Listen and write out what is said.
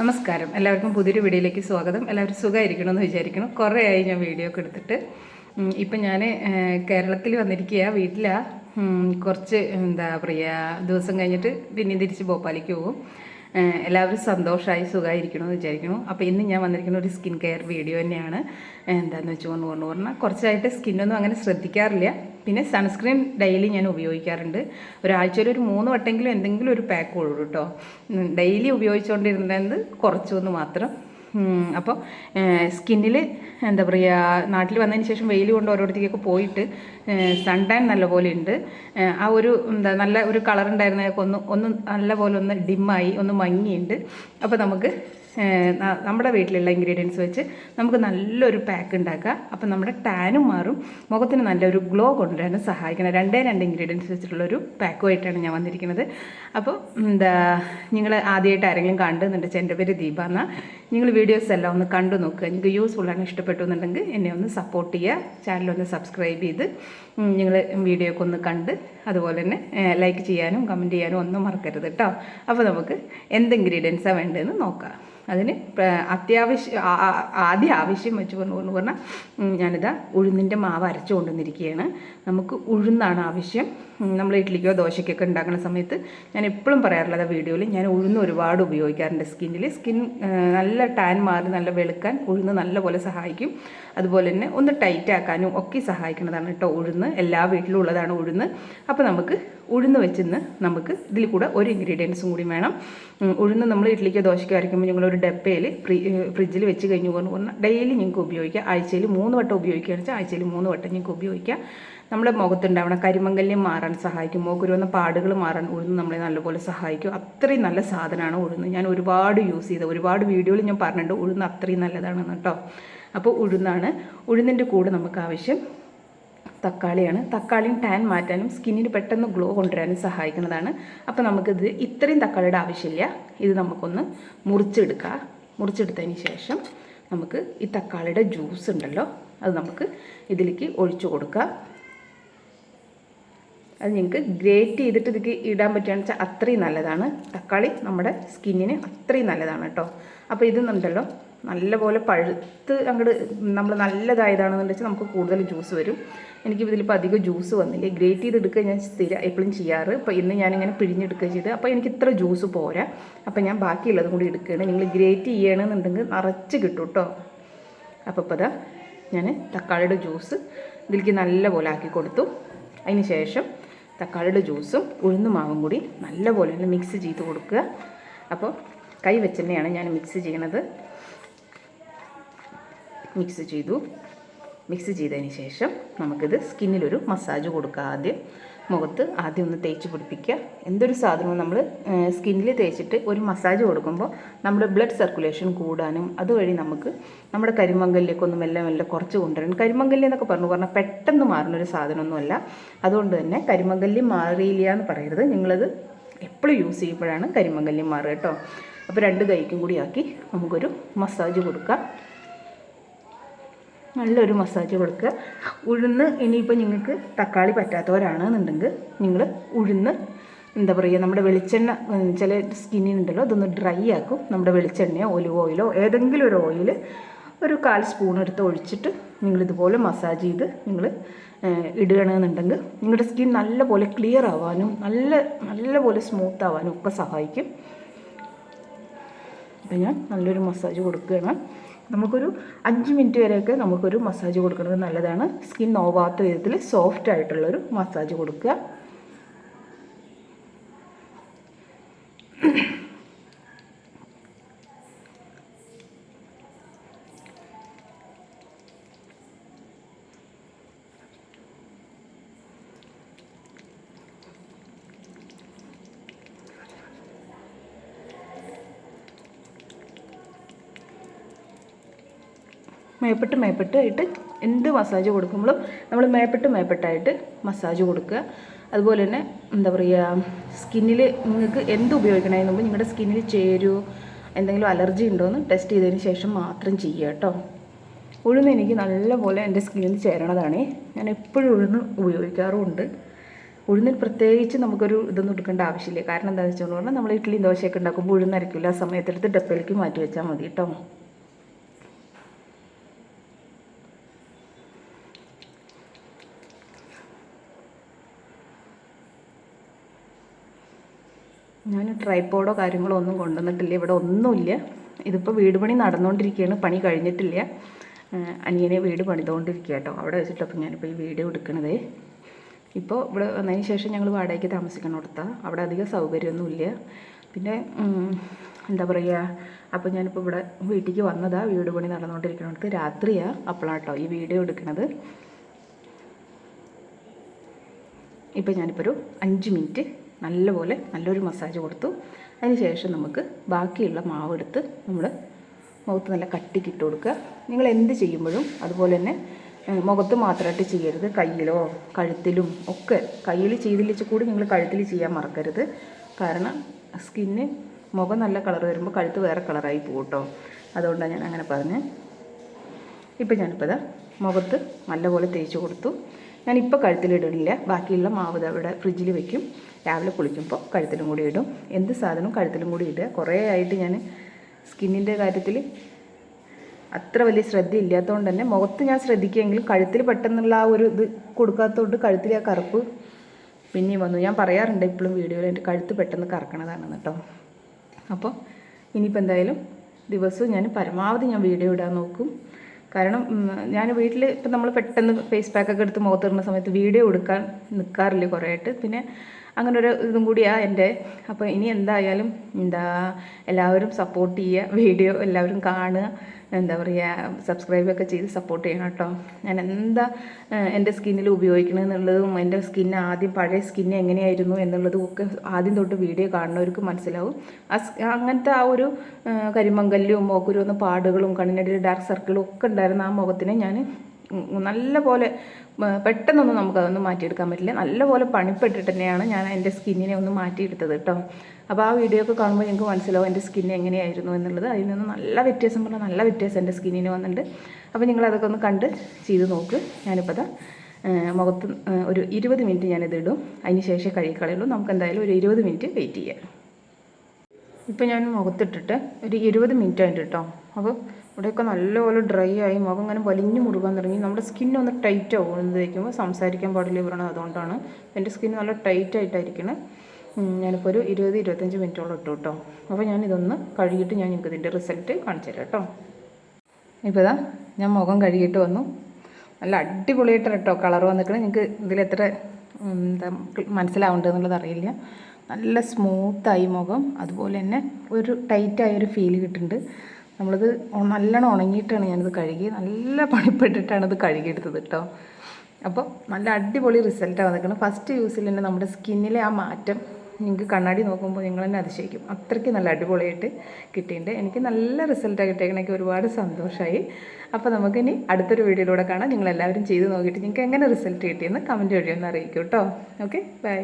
നമസ്കാരം. എല്ലാവർക്കും പുതിയൊരു വീഡിയോയിലേക്ക് സ്വാഗതം. എല്ലാവരും സുഖമായിരിക്കണമെന്ന് വിചാരിക്കണം കുറേ ആയി ഞാൻ വീഡിയോ ഒക്കെ എടുത്തിട്ട്. ഇപ്പം ഞാൻ കേരളത്തിൽ വന്നിരിക്കുക വീട്ടിലാണ് കുറച്ച് എന്താ പറയുക ദിവസം കഴിഞ്ഞിട്ട് പിന്നെ തിരിച്ച് ഭോപ്പാലിക്ക് പോകും. എല്ലാവരും സന്തോഷമായി സുഖമായിരിക്കണമെന്ന് വിചാരിക്കുന്നു. അപ്പോൾ ഇന്ന് ഞാൻ വന്നിരിക്കുന്ന ഒരു സ്കിൻ കെയർ വീഡിയോ തന്നെയാണ്. എന്താണെന്ന് വെച്ച് കൊണ്ട് പറഞ്ഞാൽ കുറച്ചായിട്ട് സ്കിന്നൊന്നും അങ്ങനെ ശ്രദ്ധിക്കാറില്ല. പിന്നെ സൺസ്ക്രീൻ ഡെയിലി ഞാൻ ഉപയോഗിക്കാറുണ്ട്. ഒരാഴ്ചയിൽ ഒരു മൂന്ന് വട്ടെങ്കിലും എന്തെങ്കിലും ഒരു പാക്ക് ഉള്ളൂ കേട്ടോ. ഡെയിലി ഉപയോഗിച്ചുകൊണ്ടിരുന്നത് കുറച്ചൊന്ന് മാത്രം. അപ്പോൾ സ്കിന്നിൽ എന്താ പറയുക നാട്ടിൽ വന്നതിന് ശേഷം വെയിൽ കൊണ്ട് ഓരോരുത്തേക്കൊക്കെ പോയിട്ട് സൺ ടാൻ നല്ലപോലെ ഉണ്ട് ആ ഒരു എന്താ നല്ല ഒരു കളർ ഉണ്ടായിരുന്നതൊക്കെ ഒന്ന് ഒന്ന് നല്ലപോലെ ഒന്ന് ഡിമ്മായി ഒന്ന് മങ്ങിയുണ്ട്. അപ്പോൾ നമുക്ക് നമ്മുടെ വീട്ടിലുള്ള ഇൻഗ്രീഡിയൻസ് വെച്ച് നമുക്ക് നല്ലൊരു പാക്ക് ഉണ്ടാക്കാം അപ്പോൾ നമ്മുടെ ടാനും മാറും. മുഖത്തിന് നല്ലൊരു ഗ്ലോ കൊണ്ടുവരാനും സഹായിക്കണം. രണ്ടേ രണ്ട് ഇൻഗ്രീഡിയൻസ് വെച്ചിട്ടുള്ളൊരു പാക്കുമായിട്ടാണ് ഞാൻ വന്നിരിക്കുന്നത്. അപ്പോൾ എന്താ നിങ്ങൾ ആദ്യമായിട്ട് ആരെങ്കിലും കണ്ടെന്നുണ്ട് വെച്ചാൽ എന്റെ പേര് ദീപ എന്നാൽ നിങ്ങൾ വീഡിയോസ് എല്ലാം ഒന്ന് കണ്ടു നോക്കുക നിങ്ങൾക്ക് യൂസ്ഫുള്ളാണ് ഇഷ്ടപ്പെട്ടു എന്നുണ്ടെങ്കിൽ എന്നെ ഒന്ന് സപ്പോർട്ട് ചെയ്യുക. ചാനലൊന്ന് സബ്സ്ക്രൈബ് ചെയ്ത് നിങ്ങൾ വീഡിയോ ഒക്കെ ഒന്ന് കണ്ട് അതുപോലെ തന്നെ ലൈക്ക് ചെയ്യാനും കമന്റ് ചെയ്യാനും ഒന്നും മറക്കരുത് കേട്ടോ അപ്പോൾ നമുക്ക് എന്ത് ഇൻഗ്രീഡിയൻസാണ് വേണ്ടതെന്ന് നോക്കാം. അതിന് അത്യാവശ്യം ആദ്യം ആവശ്യം വെച്ച് പറഞ്ഞു പറഞ്ഞാൽ ഞാനിതാ ഉഴുന്നിന്റെ മാവ് അരച്ചു കൊണ്ടുവന്നിരിക്കുകയാണ്. നമുക്ക് ഉഴുന്നാണ് ആവശ്യം. നമ്മൾ ഇഡ്ഡലിക്കോ ദോശയ്ക്കൊക്കെ ഉണ്ടാക്കുന്ന സമയത്ത് ഞാൻ എപ്പോഴും പറയാറുള്ളത് വീഡിയോയിൽ ഞാൻ ഉഴുന്ന് ഒരുപാട് ഉപയോഗിക്കാറുണ്ട് സ്കിന്നിൽ സ്കിൻ ആ, നല്ല ടാൻ മാറി നല്ല വെളുക്കാൻ ഉഴുന്ന് നല്ലപോലെ സഹായിക്കും. അതുപോലെ തന്നെ ഒന്ന് ടൈറ്റ് ആക്കാനും ഒക്കെ സഹായിക്കുന്നതാണ് കേട്ടോ ഉഴുന്ന്. എല്ലാ വീട്ടിലും ഉള്ളതാണ് ഉഴുന്ന്. അപ്പോൾ നമുക്ക് ഉഴുന്ന് വെച്ചിന്ന് നമുക്ക് ഇതിൽ കൂടെ ഒരു ഇൻഗ്രീഡിയൻസും കൂടി വേണം. ഉഴുന്ന് നമ്മൾ ഇഡ്ഡലിക്കോ ദോശയ്ക്കോ അരയ്ക്കുമ്പോൾ ഞങ്ങളൊരു ഡപ്പയിൽ ഫ്രിഡ്ജിൽ വെച്ച് കഴിഞ്ഞു കൊണ്ട് പറഞ്ഞാൽ ഡെയിലി നിങ്ങൾക്ക് ഉപയോഗിക്കാം. ആഴ്ചയിൽ മൂന്ന് വട്ടം ഉപയോഗിക്കുകയാണ് വെച്ചാൽ ആഴ്ചയിൽ മൂന്ന് വട്ടം നിങ്ങൾക്ക് ഉപയോഗിക്കാം. നമ്മുടെ മുഖത്തുണ്ടാവണം കരിമങ്കല്യം മാറാൻ സഹായിക്കും. മുഖക്കുരു വന്ന പാടുകൾ മാറാൻ ഉഴുന്ന് നമ്മളെ നല്ലപോലെ സഹായിക്കും. അത്രയും നല്ല സാധനമാണ് ഉഴുന്ന്. ഞാൻ ഒരുപാട് യൂസ് ചെയ്ത ഒരുപാട് വീഡിയോയിൽ ഞാൻ പറഞ്ഞിട്ടുണ്ട് ഉഴുന്ന് അത്രയും നല്ലതാണെന്ന് കേട്ടോ. അപ്പോൾ ഉഴുന്നാണ്. ഉഴുന്നിന്റെ കൂടെ നമുക്ക് ആവശ്യം തക്കാളിയാണ്. തക്കാളിയും ടാൻ മാറ്റാനും സ്കിന്നിന് പെട്ടെന്ന് ഗ്ലോ കൊണ്ടുവരാനും സഹായിക്കുന്നതാണ്. അപ്പോൾ നമുക്കിത് ഇത്രയും തക്കാളിയുടെ ആവശ്യമില്ല. ഇത് നമുക്കൊന്ന് മുറിച്ചെടുക്കാം. മുറിച്ചെടുത്തതിന് ശേഷം നമുക്ക് ഈ തക്കാളിയുടെ ജ്യൂസ് ഉണ്ടല്ലോ അത് നമുക്ക് ഇതിലേക്ക് ഒഴിച്ചു കൊടുക്കാം. അത് നിങ്ങൾക്ക് ഗ്രേറ്റ് ചെയ്തിട്ട് ഇതിലേക്ക് ഇടാൻ പറ്റുകയെന്ന് വെച്ചാൽ അത്രയും നല്ലതാണ്. തക്കാളി നമ്മുടെ സ്കിന്നിന് അത്രയും നല്ലതാണ് കേട്ടോ. അപ്പോൾ ഇതെന്നുണ്ടല്ലോ നല്ലപോലെ പഴുത്ത് അങ്ങോട്ട് നമ്മൾ നല്ലതായതാണെന്ന് വെച്ചാൽ നമുക്ക് കൂടുതൽ ജ്യൂസ് വരും. എനിക്ക് ഇതിലിപ്പോൾ അധികം ജ്യൂസ് വന്നില്ല. ഗ്രേറ്റ് ചെയ്തെടുക്കുക ഞാൻ സ്ഥിരം എപ്പോഴും ചെയ്യാറ്. അപ്പോൾ ഇന്ന് ഞാനിങ്ങനെ പിഴിഞ്ഞെടുക്കുക ചെയ്ത് അപ്പോൾ എനിക്ക് ഇത്ര ജ്യൂസ് പോരാ. അപ്പോൾ ഞാൻ ബാക്കിയുള്ളതും കൂടി എടുക്കുകയാണ്. നിങ്ങൾ ഗ്രേറ്റ് ചെയ്യണമെന്നുണ്ടെങ്കിൽ നിറച്ച് കിട്ടും കേട്ടോ. അപ്പോൾ ഇപ്പോൾ ഞാൻ തക്കാളിയുടെ ജ്യൂസ് ഇതിലേക്ക് നല്ലപോലെ ആക്കി കൊടുത്തു. അതിന് ശേഷം തക്കാളിയുടെ ജ്യൂസും ഉഴുന്ന മാവും കൂടി നല്ലപോലെ ഒന്ന് മിക്സ് ചെയ്ത് കൊടുക്കുക. അപ്പോൾ കൈ വെച്ച് ഞാൻ മിക്സ് ചെയ്യണത്. മിക്സ് ചെയ്തു. മിക്സ് ചെയ്തതിന് ശേഷം നമുക്കിത് സ്കിന്നിലൊരു മസാജ് കൊടുക്കുക ആദ്യം. മുഖത്ത് ആദ്യം ഒന്ന് തേച്ച് പിടിപ്പിക്കുക. എന്തൊരു സാധനവും നമ്മൾ സ്കിന്നിൽ തേച്ചിട്ട് ഒരു മസാജ് കൊടുക്കുമ്പോൾ നമ്മുടെ ബ്ലഡ് സർക്കുലേഷൻ കൂടാനും അതുവഴി നമുക്ക് നമ്മുടെ കരിമങ്കലിലേക്ക് ഒന്ന് മെല്ലെ മെല്ലെ കുറച്ച് കൊണ്ടുവരാൻ കരിമങ്കല്ലി എന്നൊക്കെ പറഞ്ഞു പറഞ്ഞാൽ പെട്ടെന്ന് മാറുന്ന ഒരു സാധനമൊന്നുമല്ല. അതുകൊണ്ട് തന്നെ കരിമങ്കല്ലി മാറിയില്ല എന്ന് പറയരുത്. നിങ്ങളത് എപ്പോഴും യൂസ് ചെയ്യുമ്പോഴാണ് കരിമങ്കല്ലി മാറുക കേട്ടോ. അപ്പോൾ രണ്ട് കൈക്കും കൂടി ആക്കി നമുക്കൊരു മസാജ് കൊടുക്കാം. നല്ലൊരു മസാജ് കൊടുക്കുക ഉഴുന്ന് ഇനിയിപ്പോൾ നിങ്ങൾക്ക് തക്കാളി പറ്റാത്തവരാണെന്നുണ്ടെങ്കിൽ നിങ്ങൾ ഉഴുന്ന് എന്താ പറയുക നമ്മുടെ വെളിച്ചെണ്ണ ചില സ്കിന്നിനുണ്ടല്ലോ അതൊന്ന് ഡ്രൈ ആക്കും. നമ്മുടെ വെളിച്ചെണ്ണയോ ഒലിവ് ഓയിലോ ഏതെങ്കിലും ഒരു ഓയിൽ ഒരു കാൽ സ്പൂൺ എടുത്ത് ഒഴിച്ചിട്ട് നിങ്ങളിതുപോലെ മസാജ് ചെയ്ത് നിങ്ങൾ ഇടുകയാണെന്നുണ്ടെങ്കിൽ നിങ്ങളുടെ സ്കിൻ നല്ലപോലെ ക്ലിയർ ആവാനും നല്ല നല്ലപോലെ സ്മൂത്ത് ആവാനും ഒക്കെ സഹായിക്കും. അപ്പം ഞാൻ നല്ലൊരു മസാജ് കൊടുക്കുകയാണ്. നമുക്കൊരു അഞ്ച് മിനിറ്റ് വരെയൊക്കെ നമുക്കൊരു മസാജ് കൊടുക്കുന്നത് നല്ലതാണ്. സ്കിൻ നോവാത്ത വിധത്തിൽ സോഫ്റ്റ് ആയിട്ടുള്ളൊരു മസാജ് കൊടുക്കുക. മേപ്പെട്ട് മേപ്പെട്ടായിട്ട് എന്ത് മസാജ് കൊടുക്കുമ്പോഴും നമ്മൾ മേപ്പെട്ട് മേപ്പെട്ടായിട്ട് മസാജ് കൊടുക്കുക. അതുപോലെ തന്നെ എന്താ പറയുക സ്കിന്നിൽ നിങ്ങൾക്ക് എന്ത് ഉപയോഗിക്കണതിന് മുമ്പ് നിങ്ങളുടെ സ്കിന്നിൽ ചേരുവോ എന്തെങ്കിലും അലർജി ഉണ്ടോ എന്ന് ടെസ്റ്റ് ചെയ്തതിന് ശേഷം മാത്രം ചെയ്യുക കേട്ടോ. ഉഴുന്ന് എനിക്ക് നല്ലപോലെ എന്റെ സ്കിന്നിൽ ചേരണതാണ്. ഞാൻ എപ്പോഴും ഉഴുന്ന് ഉപയോഗിക്കാറുമുണ്ട്. ഉഴുന്നിൽ പ്രത്യേകിച്ച് നമുക്കൊരു ഇതൊന്നും എടുക്കേണ്ട ആവശ്യമില്ല. കാരണം എന്താണെന്ന് വെച്ചാൽ പറഞ്ഞാൽ നമ്മൾ ഇഡ്ഡലി ദോശയൊക്കെ ഉണ്ടാക്കുമ്പോൾ ഉഴുന്നരക്കില്ല ആ സമയത്തെടുത്ത് ഡപ്പയിലേക്ക് മാറ്റി വെച്ചാൽ മതി കേട്ടോ. ഞാൻ ട്രൈപ്പോഡോ കാര്യങ്ങളോ ഒന്നും കൊണ്ടുവന്നിട്ടില്ല. ഇവിടെ ഒന്നുമില്ല. ഇതിപ്പോൾ വീട് പണി നടന്നുകൊണ്ടിരിക്കുകയാണ് പണി കഴിഞ്ഞിട്ടില്ല. അനിയനെ വീട് പണിതുകൊണ്ടിരിക്കുക കേട്ടോ അവിടെ വെച്ചിട്ടപ്പോൾ ഞാനിപ്പോൾ ഈ വീഡിയോ എടുക്കണത്. ഇപ്പോൾ ഇവിടെ വന്നതിന് ശേഷം ഞങ്ങൾ വാടകയ്ക്ക് താമസിക്കണം കൊടുത്താൽ അവിടെ അധികം സൗകര്യമൊന്നുമില്ല. പിന്നെ എന്താ പറയുക അപ്പോൾ ഞാനിപ്പോൾ ഇവിടെ വീട്ടിലേക്ക് വന്നതാണ് വീട് പണി നടന്നുകൊണ്ടിരിക്കണത് രാത്രിയാണ് അപ്പോഴാണ് കേട്ടോ ഈ വീഡിയോ എടുക്കണത്. ഇപ്പോൾ ഞാനിപ്പോൾ ഒരു അഞ്ച് മിനിറ്റ് നല്ലപോലെ നല്ലൊരു മസാജ് കൊടുത്തു. അതിന് ശേഷം നമുക്ക് ബാക്കിയുള്ള മാവ് എടുത്ത് നമ്മൾ മുഖത്ത് നല്ല കട്ടിക്ക് ഇട്ട് കൊടുക്കുക. നിങ്ങൾ എന്ത് ചെയ്യുമ്പോഴും അതുപോലെ തന്നെ മുഖത്ത് മാത്രമായിട്ട് ചെയ്യരുത്. കയ്യിലോ കഴുത്തിലും ഒക്കെ കയ്യിൽ ചെയ്തില്ലിച്ച് കൂടി നിങ്ങൾ കഴുത്തിൽ ചെയ്യാൻ മറക്കരുത്. കാരണം സ്കിന്ന് മുഖം നല്ല കളർ വരുമ്പോൾ കഴുത്ത് വേറെ കളറായി പോകും കേട്ടോ. അതുകൊണ്ടാണ് ഞാൻ അങ്ങനെ പറഞ്ഞത്. ഇപ്പം ഞാനിപ്പോൾ ഇതാ മുഖത്ത് നല്ലപോലെ തേച്ച് കൊടുത്തു. ഞാൻ ഞാനിപ്പോൾ കഴുത്തിലിടണില്ല. ബാക്കിയുള്ള മാവ് അവിടെ ഫ്രിഡ്ജിൽ വെക്കും. രാവിലെ കുളിക്കുമ്പോൾ കഴുത്തിലും കൂടി ഇടും. എന്ത് സാധനവും കഴുത്തിലും കൂടി ഇടുക. കുറേ ആയിട്ട് ഞാൻ സ്കിന്നിന്റെ കാര്യത്തിൽ അത്ര വലിയ ശ്രദ്ധ ഇല്ലാത്തതുകൊണ്ട് തന്നെ മുഖത്ത് ഞാൻ ശ്രദ്ധിക്കുമെങ്കിലും കഴുത്തിൽ പെട്ടെന്നുള്ള ആ ഒരു ഇത് കൊടുക്കാത്തതുകൊണ്ട് കഴുത്തിൽ ആ കറുപ്പ് പിന്നെയും വന്നു. ഞാൻ പറയാറുണ്ട് ഇപ്പോഴും വീഡിയോയിൽ എന്റെ കഴുത്ത് പെട്ടെന്ന് കറക്കണതാണെന്ന് കേട്ടോ അപ്പോൾ ഇനിയിപ്പോൾ എന്തായാലും ദിവസവും ഞാൻ പരമാവധി ഞാൻ വീഡിയോ ഇടാൻ നോക്കും. കാരണം ഞാൻ വീട്ടിൽ ഇപ്പം നമ്മൾ പെട്ടെന്ന് ഫേസ് പാക്കൊക്കെ എടുത്ത് മുഖത്തിടുന്ന സമയത്ത് വീഡിയോ എടുക്കാൻ നിൽക്കാറില്ല കുറേ ആയിട്ട് പിന്നെ അങ്ങനെ ഒരു ഇതും കൂടിയാണ് എന്റെ. അപ്പോൾ ഇനി എന്തായാലും എന്താ എല്ലാവരും സപ്പോർട്ട് ചെയ്യുക വീഡിയോ എല്ലാവരും കാണുക എന്താ പറയുക സബ്സ്ക്രൈബൊക്കെ ചെയ്ത് സപ്പോർട്ട് ചെയ്യണം കേട്ടോ. ഞാൻ എന്താ എന്റെ സ്കിന്നിൽ ഉപയോഗിക്കണമെന്നുള്ളതും എന്റെ സ്കിന്ന് ആദ്യം പഴയ സ്കിന്ന് എങ്ങനെയായിരുന്നു എന്നുള്ളതും ഒക്കെ ആദ്യം തൊട്ട് വീഡിയോ കാണുന്നവർക്ക് മനസ്സിലാവും. അങ്ങനത്തെ ആ ഒരു കരിമങ്കല്ലും മോക്കുരുവന്ന പാടുകളും കണ്ണിനടിയിൽ ഡാർക്ക് സർക്കിളും ഒക്കെ ഉണ്ടായിരുന്ന ആ മുഖത്തിനെ ഞാൻ നല്ല പോലെ പെട്ടെന്നൊന്നും നമുക്കതൊന്നും മാറ്റിയെടുക്കാൻ പറ്റില്ല. നല്ലപോലെ പണിപ്പെട്ടിട്ട് തന്നെയാണ് ഞാൻ എന്റെ സ്കിന്നിനെ ഒന്ന് മാറ്റിയെടുത്തത് കേട്ടോ. അപ്പോൾ ആ വീഡിയോ ഒക്കെ കാണുമ്പോൾ നിങ്ങൾക്ക് മനസ്സിലാവും എന്റെ സ്കിൻ എങ്ങനെയായിരുന്നു എന്നുള്ളത്. അതിൽ നിന്ന് നല്ല വ്യത്യാസം പറഞ്ഞാൽ നല്ല വ്യത്യാസം എന്റെ സ്കിന്നിന് വന്നിട്ടുണ്ട്. അപ്പോൾ നിങ്ങൾ അതൊക്കെ ഒന്ന് കണ്ട് ചെയ്ത് നോക്ക്. ഞാനിപ്പോൾ അതാ മുഖത്ത് ഒരു ഇരുപത് മിനിറ്റ് ഞാനിത് ഇടും. അതിന് ശേഷം കഴുകിക്കളയുള്ളൂ. നമുക്ക് എന്തായാലും ഒരു ഇരുപത് മിനിറ്റ് വെയിറ്റ് ചെയ്യാം. ഇപ്പോൾ ഞാൻ മുഖത്തിട്ടിട്ട് ഒരു ഇരുപത് മിനിറ്റ് ആയിട്ട് കേട്ടോ. അപ്പോൾ ഇവിടെയൊക്കെ നല്ലപോലെ ഡ്രൈ ആയി മുഖം ഇങ്ങനെ വലിഞ്ഞു മുറുകാൻ തുടങ്ങി. നമ്മുടെ സ്കിൻ ഒന്ന് ടൈറ്റ് ആവും എന്ത് തേക്കുമ്പോൾ സംസാരിക്കാൻ പാടില്ല പറയണത് അതുകൊണ്ടാണ്. എന്റെ സ്കിൻ നല്ല ടൈറ്റ് ആയിട്ടായിരിക്കണം. ഞാനിപ്പോൾ ഒരു ഇരുപത് ഇരുപത്തഞ്ച് മിനിറ്റോളം ഇട്ടു കേട്ടോ അപ്പോൾ ഞാനിതൊന്ന് കഴുകിയിട്ട് ഞാൻ നിങ്ങൾക്ക് ഇതിന്റെ റിസൾട്ട് കാണിച്ചു തരാം കേട്ടോ ഇപ്പോൾ ഇതാ ഞാൻ മുഖം കഴുകിയിട്ട് വന്നു. നല്ല അടിപൊളിയായിട്ട് കേട്ടോ കളർ വന്നിട്ട് നിങ്ങൾക്ക് ഉം, എന്താ മനസ്സിലാവേണ്ടതെന്നുള്ളത് അറിയില്ല. നല്ല സ്മൂത്തായി മുഖം. അതുപോലെ തന്നെ ഒരു ടൈറ്റായ ഒരു ഫീൽ കിട്ടുന്നുണ്ട്. നമ്മളിത് നല്ലോണം ഉണങ്ങിയിട്ടാണ് ഞാനിത് കഴുകി നല്ല പണിപ്പെട്ടിട്ടാണ് ഇത് കഴുകിയെടുത്തത് കേട്ടോ അപ്പോൾ നല്ല അടിപൊളി റിസൾട്ടാണ് വന്നിരിക്കുന്നത് ഫസ്റ്റ് യൂസിൽ തന്നെ നമ്മുടെ സ്കിന്നിലെ ആ മാറ്റം നിങ്ങൾക്ക് കണ്ണാടി നോക്കുമ്പോൾ നിങ്ങൾ തന്നെ അതിശയിക്കും. അത്രയ്ക്ക് നല്ല അടിപൊളിയായിട്ട് കിട്ടിയിട്ടുണ്ട്. എനിക്ക് നല്ല റിസൾട്ടാണ് കിട്ടിയേക്കണ. എനിക്ക് ഒരുപാട് സന്തോഷമായി അപ്പോൾ നമുക്കിനി അടുത്തൊരു വീഡിയോയിലൂടെ കാണാം. നിങ്ങളെല്ലാവരും ചെയ്ത് നോക്കിയിട്ട് നിങ്ങൾക്ക് എങ്ങനെ റിസൾട്ട് കിട്ടിയെന്ന് കമന്റ് വഴി ഒന്ന് അറിയിക്കും കേട്ടോ ഓക്കെ ബൈ